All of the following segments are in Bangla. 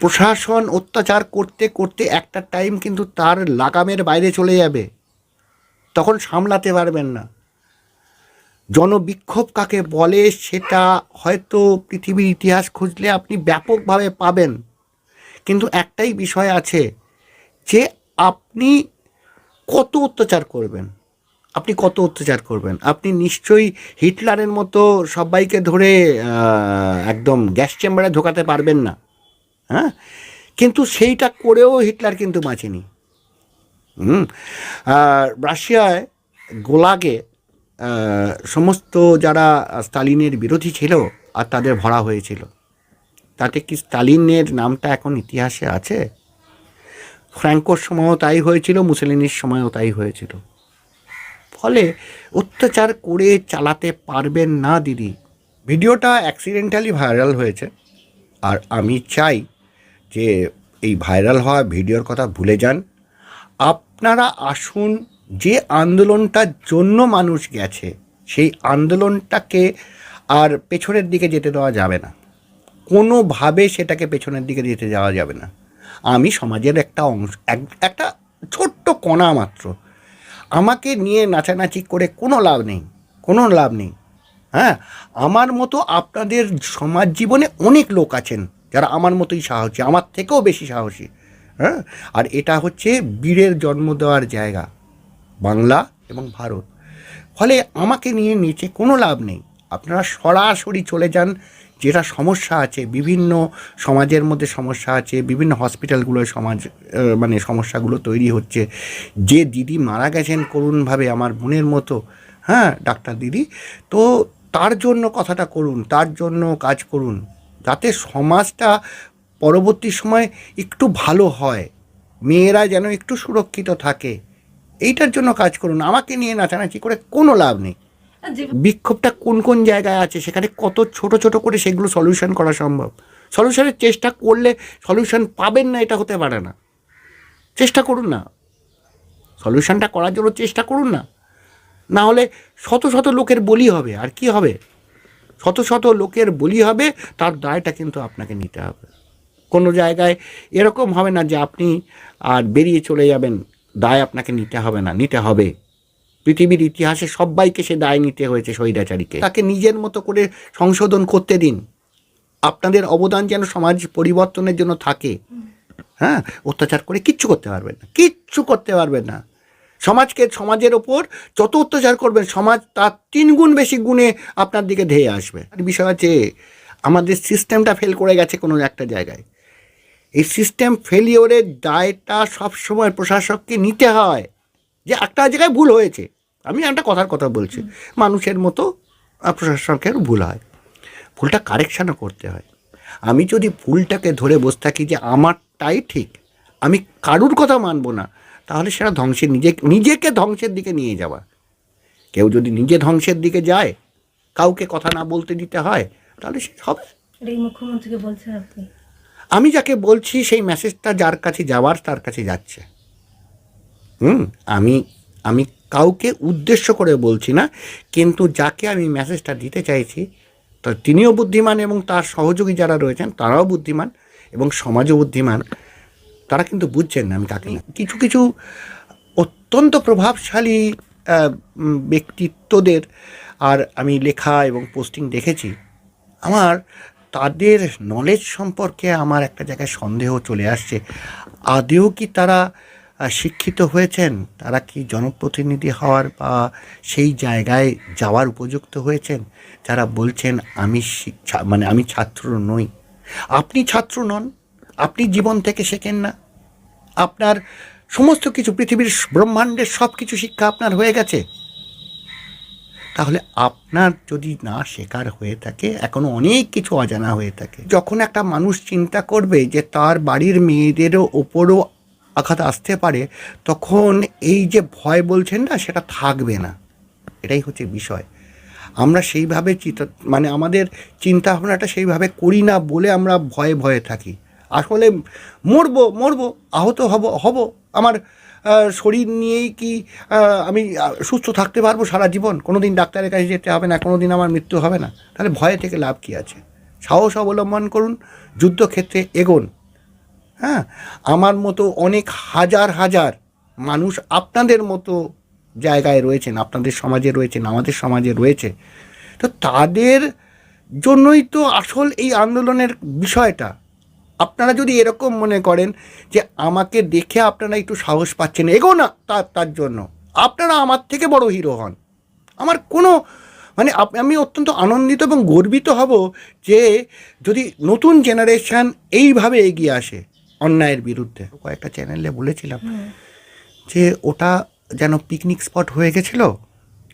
প্রশাসন অত্যাচার করতে করতে একটা টাইম কিন্তু তার লাগামের বাইরে চলে যাবে। তখন সামলাতে পারবেন না। জনবিক্ষোভ কাকে বলে সেটা হয়তো পৃথিবীর ইতিহাস খুঁজলে আপনি ব্যাপকভাবে পাবেন। কিন্তু একটাই বিষয় আছে যে আপনি কত অত্যাচার করবেন? আপনি কত অত্যাচার করবেন? আপনি নিশ্চয়ই হিটলারের মতো সবাইকে ধরে একদম গ্যাস চেম্বারে ঢোকাতে পারবেন না। হ্যাঁ? কিন্তু সেইটা করেও হিটলার কিন্তু বাঁচেনি। হুম? আর রাশিয়ায় গোলাগে সমস্ত যারা স্টালিনের বিরোধী ছিল আর তাদের ভরা হয়েছিল, তাতে কি স্টালিনের নামটা এখন ইতিহাসে আছে? ফ্র্যাঙ্কোর সময়ও তাই হয়েছিল, মুসলিনির সময়ও তাই হয়েছিল। ফলে অত্যাচার করে চালাতে পারবেন না দিদি। ভিডিওটা অ্যাক্সিডেন্টালি ভাইরাল হয়েছে, আর আমি চাই যে এই ভাইরাল হওয়া ভিডিওর কথা ভুলে যান। আপনারা আসুন, যে আন্দোলনটার জন্য মানুষ গেছে, সেই আন্দোলনটাকে আর পেছনের দিকে যেতে দেওয়া যাবে না। কোনোভাবে সেটাকে পেছনের দিকে যেতে যাওয়া যাবে না। আমি সমাজের একটা অংশ, এক- একটা ছোট্ট কণা মাত্র। আমাকে নিয়ে নাচানাচি করে কোনো লাভ নেই, কোনো লাভ নেই। হ্যাঁ আমার মতো আপনাদের সমাজ জীবনে অনেক লোক আছেন। যারা আমার মতোই সাহসী, আমার থেকেও বেশি সাহসী হ্যাঁ? আর এটা হচ্ছে বীরের জন্ম দেওয়ার জায়গা, বাংলা এবং ভারত। ফলে আমাকে নিয়ে নিচে কোনো লাভ নেই। আপনারা সরাসরি চলে যান, যেটা সমস্যা আছে, বিভিন্ন সমাজের মধ্যে সমস্যা আছে, বিভিন্ন হসপিটালগুলোয় সমাজ মানে সমস্যাগুলো তৈরি হচ্ছে। যে দিদি মারা গেছেন করুণভাবে আমার বোনের মতো হ্যাঁ ডাক্তার দিদি, তো তার জন্য কথাটা করুন, তার জন্য কাজ করুন। যাতে সমাজটা পরবর্তী সময় একটু ভালো হয়। মেয়েরা যেন একটু সুরক্ষিত থাকে। এইটার জন্য কাজ করুন। আমাকে নিয়ে নাচানাচি করে কোনো লাভ নেই। বিক্ষোভটা কোন কোন জায়গায় আছে? সেখানে কত ছোট ছোট করে সেগুলো সলিউশন করা সম্ভব? সলিউশনের চেষ্টা করলে সলিউশন পাবেন না এটা হতে পারে না। চেষ্টা করুন না। সলিউশনটা করার জন্য চেষ্টা করুন না। না হলে শত শত লোকের বলি হবে। আর কি হবে? শত শত লোকের বলি হবে, তার দায়টা কিন্তু আপনাকে নিতে হবে। কোনো জায়গায় এরকম হবে না যে আপনি আর বেরিয়ে চলে যাবেন, দায় আপনাকে নিতে হবে না, নিতে হবে। পৃথিবীর ইতিহাসে সবাইকে সে দায় নিতে হয়েছে স্বৈরাচারীকে। তাকে নিজের মতো করে সংশোধন করতে দিন। আপনাদের অবদান যেন সমাজ পরিবর্তনের জন্য থাকে। হ্যাঁ? অত্যাচার করে কিচ্ছু করতে পারবেন না, কিচ্ছু করতে পারবেন না। সমাজকে, সমাজের ওপর যত অত্যাচার করবেন, সমাজ তার তিন গুণ বেশি গুণে আপনার দিকে ধেয়ে আসবে। আর বিষয় আছে আমাদের সিস্টেমটা ফেল করে গেছে কোনো একটা জায়গায়। এই সিস্টেম ফেলিওরের দায়টা সবসময় প্রশাসককে নিতে হয়। যে একটা জায়গায় ভুল হয়েছে। আমি একটা কথার কথা বলছি। মানুষের মতো প্রশাসকের ভুল হয়। ভুলটা কারেকশানও করতে হয়। আমি যদি ভুলটাকে ধরে বসে থাকি যে আমারটাই ঠিক, আমি কারুর কথা মানবো না। তাহলে সেটা ধ্বংসের নিজে নিজেকে ধ্বংসের দিকে নিয়ে যাওয়া। কেউ যদি নিজে ধ্বংসের দিকে যায় কাউকে কথা না বলতে দিতে হয় তাহলে সে হবে মুখ্যমন্ত্রীকে বলছেন আপনি। আমি যাকে বলছি সেই মেসেজটা যার কাছে যাওয়ার তার কাছে যাচ্ছে। হুম আমি আমি কাউকে উদ্দেশ্য করে বলছি না কিন্তু যাকে আমি মেসেজটা দিতে চাইছি তো তিনিও বুদ্ধিমান এবং তার সহযোগী যারা রয়েছেন তারাও বুদ্ধিমান এবং সমাজও বুদ্ধিমান। তারা কিন্তু বুঝছেন না আমি কাকে কিছু কিছু অত্যন্ত প্রভাবশালী ব্যক্তিত্বদের আর আমি লেখা এবং পোস্টিং দেখেছি। আমার তাদের নলেজ সম্পর্কে আমার একটা জায়গায় সন্দেহ চলে আসছে। আদেও কি তারা শিক্ষিত হয়েছেন? তারা কি জনপ্রতিনিধি হওয়ার বা সেই জায়গায় যাওয়ার উপযুক্ত হয়েছেন? যারা বলছেন, আমি মানে আমি ছাত্র নই। আপনি ছাত্র নন। আপনি জীবন থেকে শেখেন না। আপনার সমস্ত কিছু, পৃথিবীর ব্রহ্মাণ্ডের সব কিছু শিক্ষা আপনার হয়ে গেছে। তাহলে আপনার যদি না শেখার হয়ে থাকে, এখনও অনেক কিছু অজানা হয়ে থাকে। যখন একটা মানুষ চিন্তা করবে যে তার বাড়ির মেয়েদেরও ওপরও আঘাত আসতে পারে, তখন এই যে ভয় বলছেন না, সেটা থাকবে না। এটাই হচ্ছে বিষয়। আমরা সেইভাবে চিন্তা মানে আমাদের চিন্তা ভাবনাটা সেইভাবে করি না বলে আমরা ভয়ে ভয়ে থাকি। আসলে মরবো মরবো, আহত হব হব। আমার শরীর নিয়েই কি আমি সুস্থ থাকতে পারব সারা জীবন? কোনো দিন ডাক্তারের কাছে যেতে হবে না কোনো দিন আমার মৃত্যু হবে না। তাহলে ভয়ে থেকে লাভ কী আছে? সাহস অবলম্বন করুন, যুদ্ধক্ষেত্রে এগোন। হ্যাঁ আমার মতো অনেক হাজার হাজার মানুষ আপনাদের মতো জায়গায় রয়েছেন, আপনাদের সমাজে রয়েছেন, আমাদের সমাজে রয়েছে। তো তাদের জন্যই তো আসল এই আন্দোলনের বিষয়টা। আপনারা যদি এরকম মনে করেন যে আমাকে দেখে আপনারা একটু সাহস পাচ্ছেন এগো না তার তার জন্য। আপনারা আমার থেকে বড় হিরো হন। আমার কোনো মানে আমি অত্যন্ত আনন্দিত এবং গর্বিত হব যে যদি নতুন জেনারেশান এইভাবে এগিয়ে আসে অন্যায়ের বিরুদ্ধে। কয়েকটা চ্যানেলে বলেছিলাম যে ওটা যেন পিকনিক স্পট হয়ে গেছিল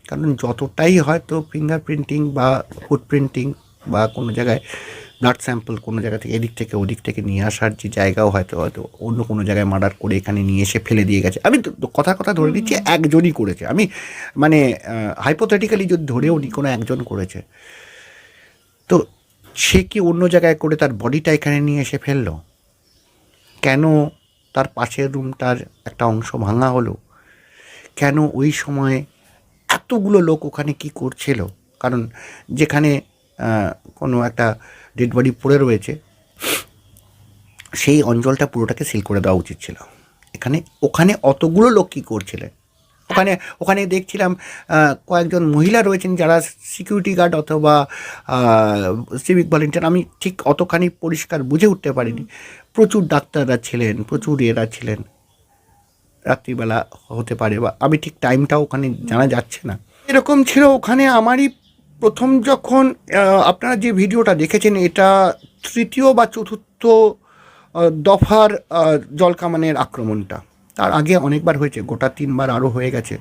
কারণ যতটাই হয়তো ফিঙ্গারপ্রিন্টিং বা ফুটপ্রিন্টিং বা কোনো জায়গায় ব্লাড স্যাম্পল কোনো জায়গা থেকে, এদিক থেকে, ওদিক থেকে নিয়ে আসার যে জায়গাও হয়তো হয়তো অন্য কোনো জায়গায় মার্ডার করে এখানে নিয়ে এসে ফেলে দিয়ে গেছে। আমি কথা কথা ধরে নিচ্ছি, একজনই করেছে। আমি মানে হাইপোথেটিক্যালি যদি ধরেও নি, কোনো একজন করেছে, তো সে কি অন্য জায়গায় করে তার বডিটা এখানে নিয়ে এসে ফেলল? কেন তার পাশের রুমটার একটা অংশ ভাঙা হলো? কেন ওই সময়ে এতগুলো লোক ওখানে কি করছিল? কারণ যেখানে কোনো একটা ডেড বডি পড়ে রয়েছে, সেই অঞ্চলটা পুরোটাকে সিল করে দেওয়া উচিত ছিল। এখানে, ওখানে অতগুলো লোক কী করছিলেন? ওখানে ওখানে দেখছিলাম কয়েকজন মহিলা রয়েছেন যারা সিকিউরিটি গার্ড অথবা সিভিক ভলেন্টিয়ার আমি ঠিক অতখানি পরিষ্কার বুঝে উঠতে পারিনি। প্রচুর ডাক্তাররা ছিলেন, প্রচুর এরা ছিলেন। রাত্রিবেলা হতে পারে বা, আমি ঠিক টাইমটাও ওখানে জানা যাচ্ছে না। এরকম ছিল ওখানে আমারই প্রথম যখন আপনারা যে ভিডিওটা দেখেছেন, এটা তৃতীয় বা চতুর্থ দফার জলকামানের আক্রমণটা। তার আগে অনেকবার হয়েছে, গোটা তিনবার আরও হয়ে গেছে।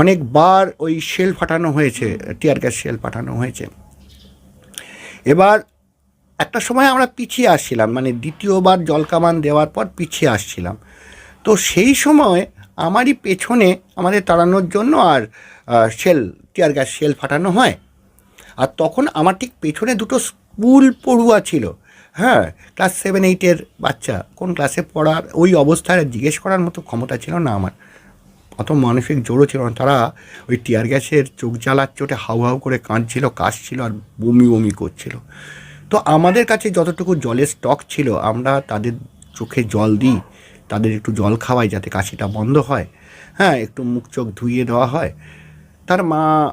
অনেকবার ওই শেল ফাটানো হয়েছে, টিয়ার গ্যাস শেল ফাটানো হয়েছে। এবার একটা সময় আমরা পিছিয়ে আসছিলাম মানে দ্বিতীয়বার জলকামান দেওয়ার পর পিছিয়ে আসছিলাম। তো সেই সময় আমারই পেছনে আমাদের তাড়ানোর জন্য আর শেল, টিয়ার গ্যাস শেল ফাটানো হয়। আর তখন আমার ঠিক পেছনে দুটো স্কুল পড়ুয়া ছিল। হ্যাঁ ক্লাস সেভেন এইটের বাচ্চা। কোন ক্লাসে পড়ার ওই অবস্থায় জিজ্ঞেস করার মতো ক্ষমতা ছিল না আমার। অত মানসিক জোরও ছিল না। তারা ওই টিয়ার গ্যাসের চোখ জ্বালার চোটে হাউ হাউ করে কাঁদছিল, কাশছিল আর বমি বমি করছিল। তো আমাদের কাছে যতটুকু জলের স্টক ছিল, আমরা তাদের চোখে জল দিই, তাদের একটু জল খাওয়াই যাতে কাশিটা বন্ধ হয়। হ্যাঁ একটু মুখ চোখ ধুইয়ে দেওয়া হয়। তার মা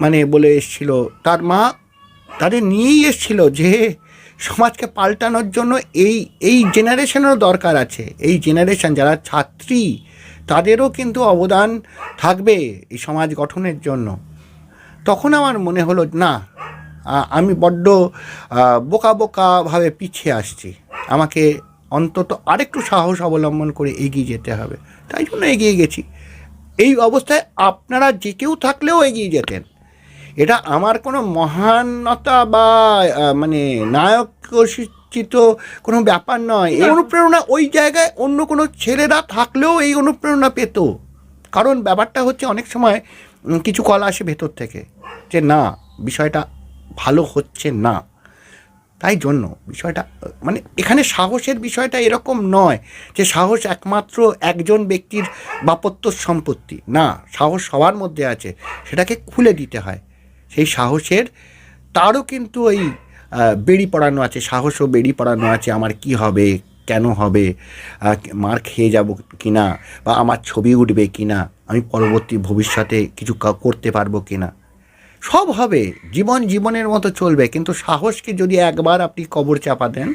মানে বলে এসছিল, তার মা তাদের নিয়েই এসছিল যে সমাজকে পাল্টানোর জন্য এই এই জেনারেশনেরও দরকার আছে। এই জেনারেশন যারা ছাত্রী, তাদেরও কিন্তু অবদান থাকবে এই সমাজ গঠনের জন্য। তখন আমার মনে হলো, না আমি বড্ড বোকা বোকাভাবে পিছিয়ে আসছি। আমাকে অন্তত আরেকটু সাহস অবলম্বন করে এগিয়ে যেতে হবে। তাই জন্য এগিয়ে গেছি। এই অবস্থায় আপনারা যে কেউ থাকলেও এগিয়ে যেতেন। এটা আমার কোনো মহানতা বা মানে নায়কচিত কোনো ব্যাপার নয়। এই অনুপ্রেরণা ওই জায়গায় অন্য কোনো ছেলেরা থাকলেও এই অনুপ্রেরণা পেত। কারণ ব্যাপারটা হচ্ছে অনেক সময় কিছু কল আসে ভেতর থেকে যে না বিষয়টা ভালো হচ্ছে না। তাই জন্য বিষয়টা মানে এখানে সাহসের বিষয়টা এরকম নয় যে সাহস একমাত্র একজন ব্যক্তির বাপত্য সম্পত্তি। না সাহস সবার মধ্যে আছে। সেটাকে খুলে দিতে হয়। সেই সাহসের, তারও কিন্তু ওই বেড়ি পড়ানো আছে, সাহসও বেড়ি পড়ানো আছে, আমার কি হবে, কেন হবে মার খেয়ে যাব কি না বা আমার ছবি উঠবে কি না আমি পরবর্তী ভবিষ্যতে কিছু করতে পারব কি না সব হবে, জীবন জীবনের মতো চলবে, কিন্তু সাহসকে যদি একবার আপনি কবর চাপা দেন,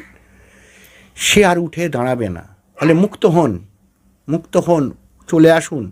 সে আর উঠে দাঁড়াবে না। ফলে মুক্ত হন মুক্ত হন, চলে আসুন।